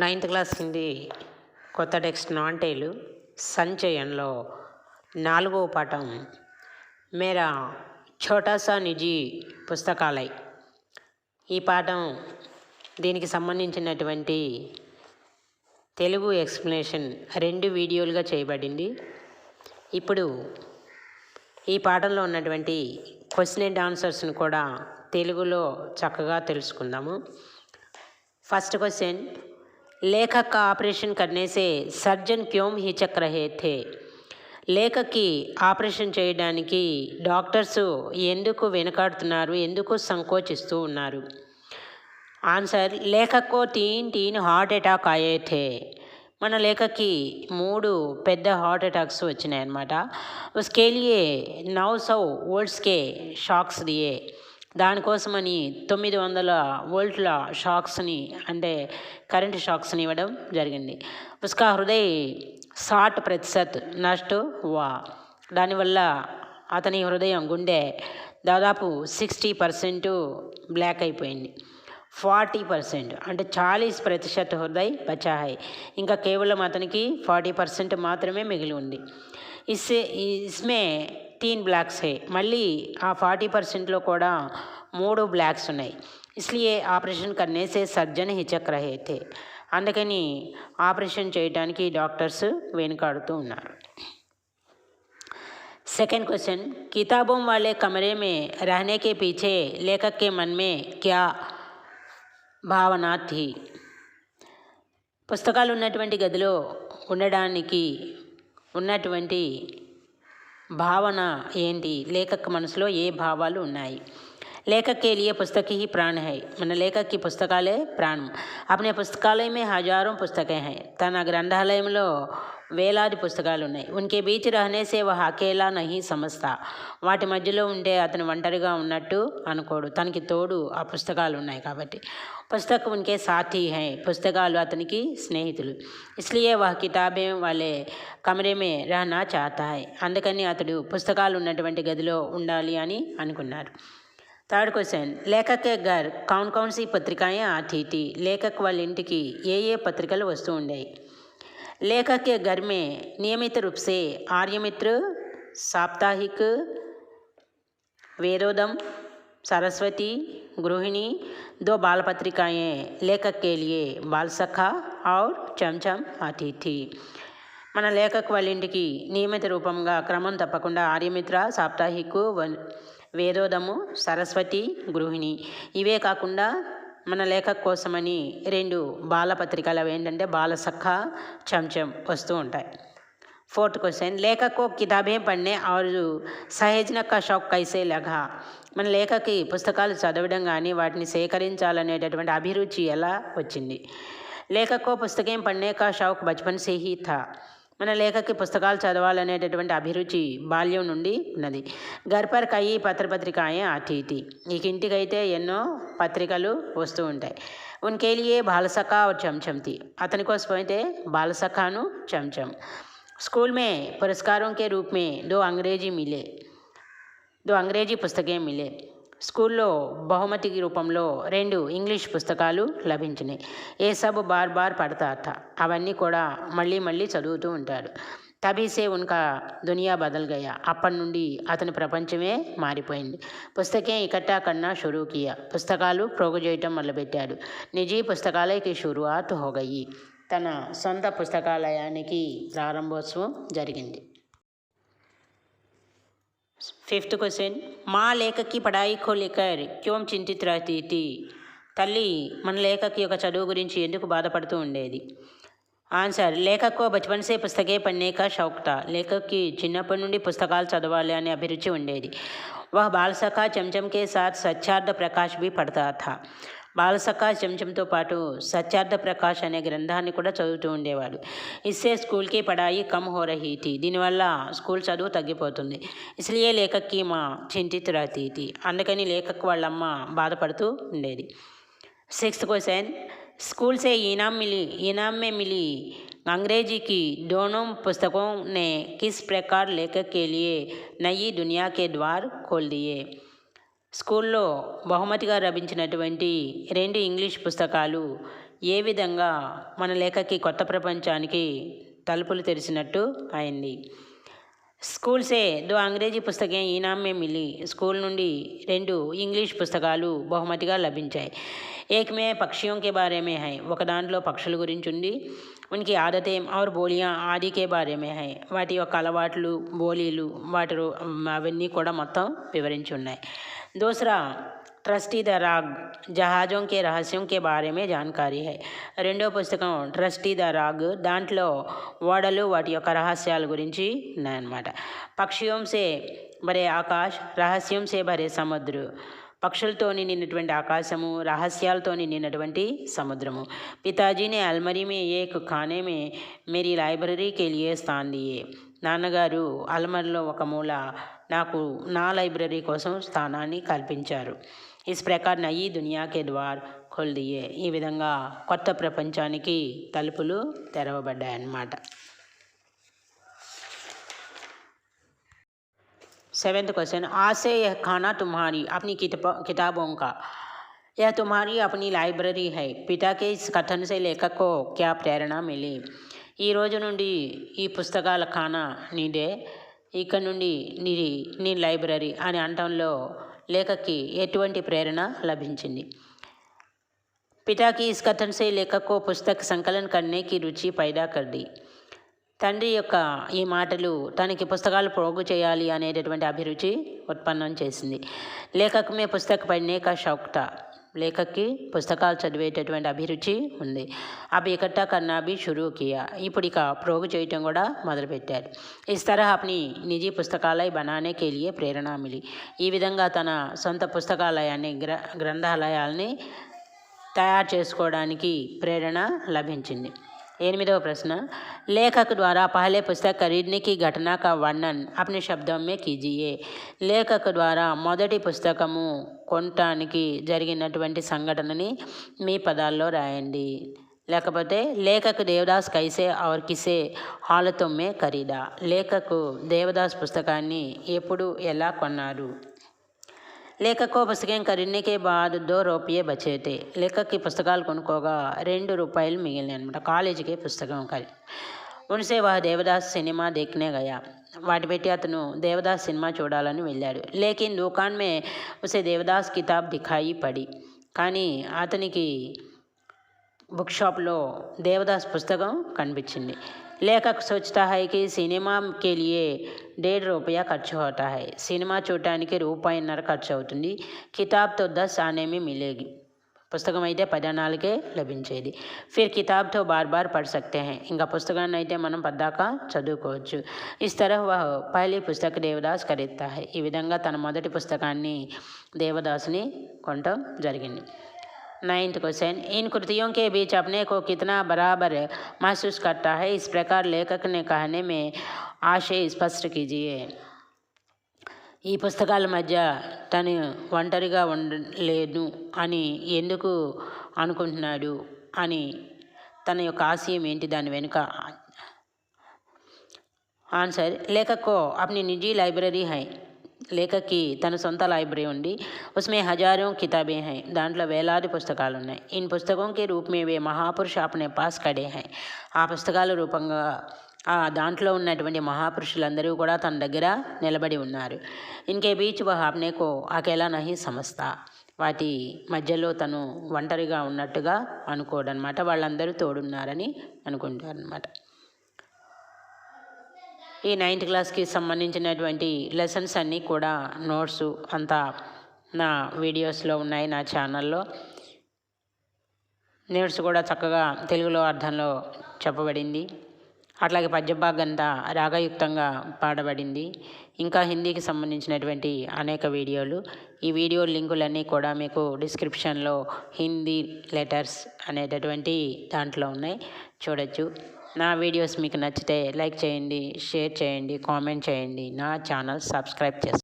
Ninth class Hindi కొత్త text నాంటేలు సంచయన్లో నాలుగవ పాఠం మేరా ఛోటాసా నిజీ పుస్తకాలయ్ ఈ పాఠం దీనికి సంబంధించినటువంటి తెలుగు ఎక్స్ప్లెనేషన్ రెండు వీడియోలుగా చేయబడింది. ఇప్పుడు ఈ పాఠంలో ఉన్నటువంటి క్వశ్చన్ అండ్ ఆన్సర్స్ను కూడా తెలుగులో చక్కగా తెలుసుకుందాము. ఫస్ట్ క్వశ్చన్ लेखक का ऑपरेशन करने से सर्जन क्यों हिचक रहे थे లేఖకి ఆపరేషన్ చేయడానికి డాక్టర్స్ ఎందుకు వెనకాడుతున్నారు ఎందుకు సంకోచిస్తూ ఉన్నారు ఆన్సర్ లేఖకో తీన్ తీన్ హార్ట్ అటాక్ ఆయే థే మన లేఖకి మూడు పెద్ద హార్ట్ అటాక్స్ వచ్చినాయి అన్నమాట ఉస్కే లియే నౌ సౌ వోల్ట్స్కే షాక్స్ దియే దానికోసమని తొమ్మిది వందల వోల్ట్ల షాక్స్ని అంటే కరెంట్ షాక్స్ని ఇవ్వడం జరిగింది. ఉస్కా హృదయ్ సాట్ ప్రతిశత్ నష్టు వా. దానివల్ల అతని హృదయం గుండె దాదాపు సిక్స్టీ పర్సెంట్ బ్లాక్ అయిపోయింది. ఫార్టీ పర్సెంట్ అంటే చాలీస్ ప్రతిశత హృదయ్ బచా ఇంకా కేవలం అతనికి ఫార్టీ పర్సెంట్ మాత్రమే మిగిలి ఉంది. ఇస్సే ఇస్మే తీన్ బ్లాక్స్ హే మళ్ళీ ఆ ఫార్టీ పర్సెంట్లో కూడా మూడు బ్లాక్స్ ఉన్నాయి ఇస్లియే ఆపరేషన్ కర్నేసే సర్జన్ హిచక్ రహే థే అందుకని ఆపరేషన్ చేయడానికి డాక్టర్స్ వెనుకాడుతూ ఉన్నారు सेकंड क्वेश्चन किताबों वाले कमरे में रहने के पीछे लेखक के मन में क्या భావన థీ పుస్తకాలు ఉన్నటువంటి గదిలో ఉండడానికి ఉన్నటువంటి భావన ఏంటి లేఖక్ మనసులో ఏ భావాలు ఉన్నాయి लेखक के लिए पुस्तक ही प्राण है మన లేఖక్ की పుస్తకాలే ప్రాణం अपने पुस्तकालय में हजारों पुस्तकें हैं తన గ్రంథాలయంలో వేలాది పుస్తకాలు ఉన్నాయి ఉన్కే బీచ్ రహనేసే వహ అకేలా నహి సమస్త. వాటి మధ్యలో ఉండే అతను ఒంటరిగా ఉన్నట్టు అనుకోడు. తనకి తోడు ఆ పుస్తకాలు ఉన్నాయి కాబట్టి. పుస్తకం ఉన్కే సాథి హై. పుస్తకాలు అతనికి స్నేహితులు. ఇస్లియే వహ కితాబే వాళ్ళే కమరేమే రహనా చాతాయ్ అందుకని అతడు పుస్తకాలు ఉన్నటువంటి గదిలో ఉండాలి అని అనుకున్నారు. Third question. లేఖక్ గారు కౌన్ కౌన్ పత్రికాయే ఆ టీటీ లేఖక్ వాళ్ళ ఇంటికి ఏ ఏ పత్రికలు వస్తూ ఉండేవి लेखक के घर में नियमित रूप से आर्यमित्र साप्ताहिक वेदोदम सरस्वती गृहिणी दो बाल पत्रिकाएं लेखक के लिए बाल सखा और चमचम आती थी మన లేఖక్ వాళ్ళ ఇంటికి నియమిత రూపంగా క్రమం తప్పకుండా ఆర్యమిత్ర సాప్తాహికు వేదోదము సరస్వతి గృహిణి ఇవే కాకుండా మన లేఖ కోసమని రెండు బాల పత్రికలు అవి ఏంటంటే బాల సఖ చంచం వస్తూ ఉంటాయి. ఫోర్త్ క్వశ్చన్ लेखक को किताबें ఆరు और సహజన షౌక్ కైసే లగా మన లేఖకి పుస్తకాలు చదవడం కానీ వాటిని సేకరించాలనేటటువంటి అభిరుచి ఎలా వచ్చింది? లేఖకో పుస్తకం పढ़ने का బచ్పన్ बचपन से మన లేఖకి పుస్తకాలు చదవాలనేటటువంటి అభిరుచి బాల్యం నుండి ఉన్నది గర్పర్ కయి పత్రపత్రికాయే ఆతీతి నీకు ఇంటికైతే ఎన్నో పత్రికలు వస్తూ ఉంటాయి ఉన్కేలియే బాలసఖా और చంచంతి అతని కోసం అయితే బాలసఖాను చంచం स्कूल में पुरस्कारों के रूप में दो अंग्रेजी मिले दो अंग्रेजी पुस्तकें मिले స్కూల్లో బహుమతి రూపంలో రెండు ఇంగ్లీష్ పుస్తకాలు లభించినాయి. ఏ సబ్ బార్ బార్ పడతాత అవన్నీ కూడా మళ్ళీ మళ్ళీ చదువుతూ ఉంటాడు తబీసే ఉన్కా దునియా బదల్ గయా. అప్పటి నుండి అతని ప్రపంచమే మారిపోయింది. పుస్తకే ఇకట్టా కన్నా షురూ కియా. పుస్తకాలు ప్రోగు చేయటం మొదలుపెట్టాడు. నిజీ పుస్తకాలయకి షురువాత్ హోగయి తన సొంత పుస్తకాలయానికి ప్రారంభోత్సవం జరిగింది. फिफ्थ क्वेश्चन माँ लेखक की पढ़ाई को लेकर क्यों चिंतित रहती थी తల్లి మన లేఖకి యొక్క చదువు గురించి ఎందుకు బాధపడుతూ ఉండేది ఆన్సర్ లేఖకు బచ్పన్ సే పుస్తకే పన్నేక షౌక్తా లేఖకి చిన్నప్పటి నుండి పుస్తకాలు చదవాలి అనే అభిరుచి ఉండేది వహ బాలసఖా చంచంకే సాత్ సత్యార్థ ప్రకాష్ బి పడతా థా బాలసఖా చెంచంతో పాటు సత్యార్థ ప్రకాష్ అనే గ్రంథాన్ని కూడా చదువుతూ ఉండేవాడు ఇస్సే స్కూల్కి పడాయి కమ్ హో రహీ థీ దీనివల్ల స్కూల్ చదువు తగ్గిపోతుంది ఇస్లియే లేఖక్కి మా చింతిత్ రహతీ థీ అందుకని లేఖక్ వాళ్ళమ్మ బాధపడుతూ ఉండేది सिक्स क्वेश्चन स्कूल से इनाम मिली इनाम में मिली अंग्रेजी की दोनों पुस्तकों ने किस प्रकार लेखक के लिए नई दुनिया के द्वार खोल दिए స్కూల్లో బహుమతిగా లభించినటువంటి రెండు ఇంగ్లీష్ పుస్తకాలు ఏ విధంగా మన లేఖకి కొత్త ప్రపంచానికి తలుపులు తెరిచినట్టు అయింది. స్కూల్ సే దో అంగ్రేజీ పుస్తకం ఈనామే మిలి. స్కూల్ నుండి రెండు ఇంగ్లీష్ పుస్తకాలు బహుమతిగా లభించాయి. ఏకమే పక్షియోంకే బారేమే హై. ఒక దాంట్లో పక్షుల గురించి ఉంది. ఉనికి ఆదతేం ఆర్ బోలియా ఆదికే కే హై వాటి యొక్క అలవాట్లు బోలీలు వాటి అవన్నీ కూడా మొత్తం వివరించి ఉన్నాయి దోసరా ట్రస్టీ ద రాగ్ జహాజం కే రహస్యం కే బారేమే జాన్కారీ హై రెండో పుస్తకం ట్రస్టీ ద రాగ్ దాంట్లో ఓడలు వాటి యొక్క రహస్యాల గురించి ఉన్నాయన్నమాట పక్షియోంసే భరే ఆకాష్ రహస్యంసే భరే సముద్రు పక్షులతో నిన్నటువంటి ఆకాశము రహస్యాలతో నిన్నటువంటి సముద్రము. పితాజీని అల్మరీ మే ఏక్ ఖానే మే మేరీ లైబ్రరీ కే లియే నాన్నగారు అల్మరిలో ఒక మూల నాకు నా లైబ్రరీ కోసం స్థానాన్ని కల్పించారు. ఇస్ ప్రకార్ నయీ దునియాకే ద్వార్ ఖోల్ దియే. ఈ విధంగా కొత్త ప్రపంచానికి తలుపులు తెరవబడ్డాయన్నమాట. सेवेंथ क्वेश्चन आज से यह खाना तुम्हारी अपनी किताब किताबों का यह तुम्हारी अपनी लाइब्रेरी है पिता के इस कथन से लेखक को क्या प्रेरणा मिली ఈ రోజు నుండి ఈ పుస్తకాల ఖానా నీదే ఇక్కడ నుండి నీది నీ లైబ్రరీ అని అనటంలో లేఖకి ఎటువంటి ప్రేరణ లభించింది पिता की इस कथन से लेखक को पुस्तक संकलन करने की रुचि पैदा कर दी తండ్రి యొక్క ఈ మాటలు తనకి పుస్తకాలు పోగు చేయాలి అనేటటువంటి అభిరుచి ఉత్పన్నం చేసింది. లేఖకమే పుస్తక పడినేక షౌక్ట లేఖకి పుస్తకాలు చదివేటటువంటి అభిరుచి ఉంది. అభికట్ట కన్నాభి షురూ కియా ఇప్పుడు ఇక ప్రోగు చేయటం కూడా మొదలుపెట్టారు. ఇస్ తరహ అప్ని నిజీ పుస్తకాలయ బనానే కెలియే ప్రేరణ మిలి ఈ విధంగా తన సొంత పుస్తకాలయాన్ని గ్ర గ్రంథాలయాల్ని తయారు చేసుకోవడానికి ప్రేరణ లభించింది. ఎనిమిదవ ప్రశ్న. లేఖక్ ద్వారా పహలే పుస్తక్ ఖరీదనే కి ఘటన కా వర్ణన్. అప్ని శబ్దం మే కీజియే. లేఖక్ ద్వారా మొదటి పుస్తకము కొనటానికి జరిగినటువంటి సంఘటనని మీ పదాల్లో రాయండి. లేకపోతే లేఖక్ దేవదాస్ కైసే ఔర్ కిసే హాలతో మే ఖరీదా లేఖకు దేవదాస్ పుస్తకాన్ని ఎప్పుడు ఎలా కొన్నారు? లేఖకో కో పుస్తకం ఖరీదనే కే బాద్ దో రూపాయే బచేతే. లేఖకి పుస్తకాలు కొనుక్కోగా రెండు రూపాయలు మిగిలినాయి అనమాట కాలేజీకి పుస్తకం ఖరీ. ఉన్సే వహ దేవదాస్ సినిమా దేఖనే గయా. వాటి పెట్టి అతను దేవదాస్ సినిమా చూడాలని వెళ్ళాడు. లేకిన్ దుకాన్ మే ఉసే దేవదాస్ కితాబ్ దిఖాయి పడి. కానీ అతనికి బుక్ షాప్లో దేవదాస్ పుస్తకం కనిపించింది. लेखक सोचता है कि सिनेमा డేఢ రూపాయ ఖర్చు హోతా హై సినిమా చూడటానికి రూపాయిన్నర ఖర్చు అవుతుంది కితాబ్తో దస్ ఆనేమి మిలేగి పుస్తకం అయితే పదనాలుగే లభించేది ఫిర్ కితాబ్తో బార్ బార్ పడ్ సక్తే హై ఇంకా పుస్తకాన్ని అయితే మనం పద్దాక చదువుకోవచ్చు ఇస్ తరహ్ పహలి పుస్తక దేవదాస్ ఖరీద్తా హై ఈ విధంగా తన మొదటి పుస్తకాన్ని దేవదాస్ని కొనటం జరిగింది नाइन्थ क्वेश्चन इन कृतियों के बीच अपने को कितना बराबर महसूस करता है इस प्रकार लेखक ने कहने में आशय स्पष्ट कीजिए ఈ పుస్తకాల మధ్య తను ఒంటరిగా ఉండలేదు అని ఎందుకు అనుకుంటున్నాడు అని తన యొక్క ఆశయం ఏంటి దాని వెనుక ఆన్సర్ లేఖక్ को अपनी निजी लाइब्रेरी है లేఖకి తన సొంత లైబ్రరీ ఉంది. ఉస్మే హజారోं కితాబే హై. దాంట్లో వేలాది పుస్తకాలు ఉన్నాయి ఇన్ పుస్తకం కే రూప్ మే వే మహాపురుష అప్నే పాస్ కడే హై. ఆ పుస్తకాల రూపంగా ఆ దాంట్లో ఉన్నటువంటి మహాపురుషులందరూ కూడా తన దగ్గర నిలబడి ఉన్నారు. ఇన్కే బీచ్ వహ అప్నే కో అకేలా నహి సమస్తా. వాటి మధ్యలో తను ఒంటరిగా ఉన్నట్టుగా అనుకోడనమాట. వాళ్ళందరూ తోడున్నారని అనుకుంటారనమాట. ఈ నైన్త్ క్లాస్కి సంబంధించినటువంటి లెసన్స్ అన్నీ కూడా నోట్స్ అంతా నా వీడియోస్లో ఉన్నాయి నా ఛానల్లో. నోట్స్ కూడా చక్కగా తెలుగులో అర్థంలో చెప్పబడింది. అట్లాగే పద్యభాగం అంతా రాగయుక్తంగా పాడబడింది. ఇంకా హిందీకి సంబంధించినటువంటి అనేక వీడియోలు. ఈ వీడియో లింకులన్నీ కూడా మీకు డిస్క్రిప్షన్లో హిందీ లెటర్స్ అనేటటువంటి దాంట్లో ఉన్నాయి. చూడొచ్చు. నా వీడియోస్ మీకు నచ్చితే లైక్ చేయండి షేర్ చేయండి కామెంట్ చేయండి. నా ఛానల్ సబ్స్క్రైబ్ చేసుకోండి